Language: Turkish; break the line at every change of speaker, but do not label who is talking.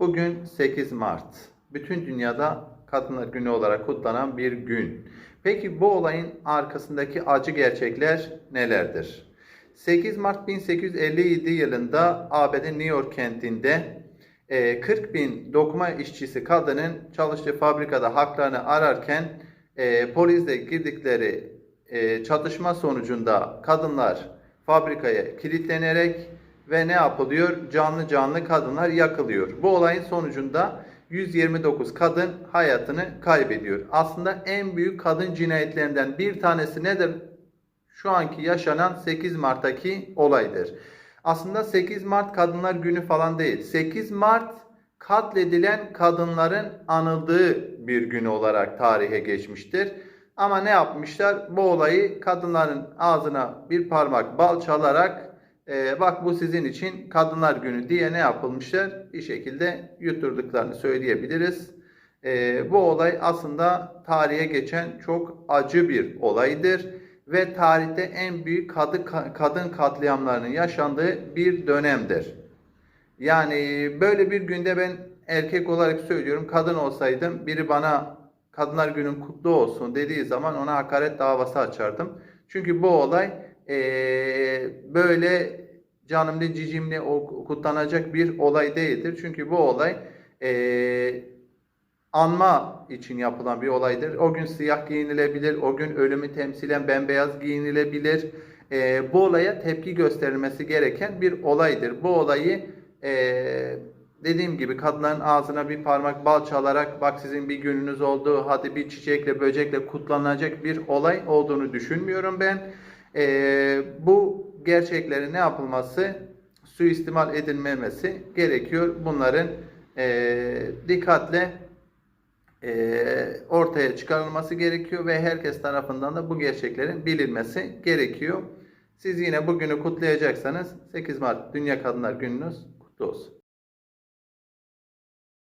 Bugün 8 Mart. Bütün dünyada Kadınlar Günü olarak kutlanan bir gün. Peki bu olayın arkasındaki acı gerçekler nelerdir? 8 Mart 1857 yılında ABD New York kentinde e, 40 bin dokuma işçisi kadının çalıştığı fabrikada haklarını ararken e, polisle girdikleri e, çatışma sonucunda kadınlar fabrikaya kilitlenerek ve ne yapılıyor? Canlı canlı kadınlar yakılıyor. Bu olayın sonucunda 129 kadın hayatını kaybediyor. Aslında en büyük kadın cinayetlerinden bir tanesi nedir? Şu anki yaşanan 8 Mart'taki olaydır. Aslında 8 Mart Kadınlar Günü falan değil. 8 Mart katledilen kadınların anıldığı bir gün olarak tarihe geçmiştir. Ama ne yapmışlar? Bu olayı kadınların ağzına bir parmak bal çalarak e, bak bu sizin için Kadınlar Günü diye ne yapılmışlar? Bir şekilde yutturduklarını söyleyebiliriz. E, bu olay aslında tarihe geçen çok acı bir olaydır ve tarihte en büyük kadın, kadın katliamlarının yaşandığı bir dönemdir. Yani böyle bir günde ben erkek olarak söylüyorum kadın olsaydım biri bana Kadınlar Günün kutlu olsun dediği zaman ona hakaret davası açardım. Çünkü bu olay eee, böyle canımlı cicimli kutlanacak bir olay değildir. Çünkü bu olay eee, anma için yapılan bir olaydır. O gün siyah giyinilebilir, o gün ölümü temsilen bembeyaz giyinilebilir. Eee, bu olaya tepki gösterilmesi gereken bir olaydır. Bu olayı eee, dediğim gibi kadınların ağzına bir parmak bal çalarak bak sizin bir gününüz oldu hadi bir çiçekle böcekle kutlanacak bir olay olduğunu düşünmüyorum ben. Eee, bu gerçeklerin ne yapılması suistimal edilmemesi gerekiyor. Bunların eee, dikkatle eee, ortaya çıkarılması gerekiyor ve herkes tarafından da bu gerçeklerin bilinmesi gerekiyor. Siz yine bugünü kutlayacaksanız 8 Mart Dünya Kadınlar Gününüz kutlu olsun.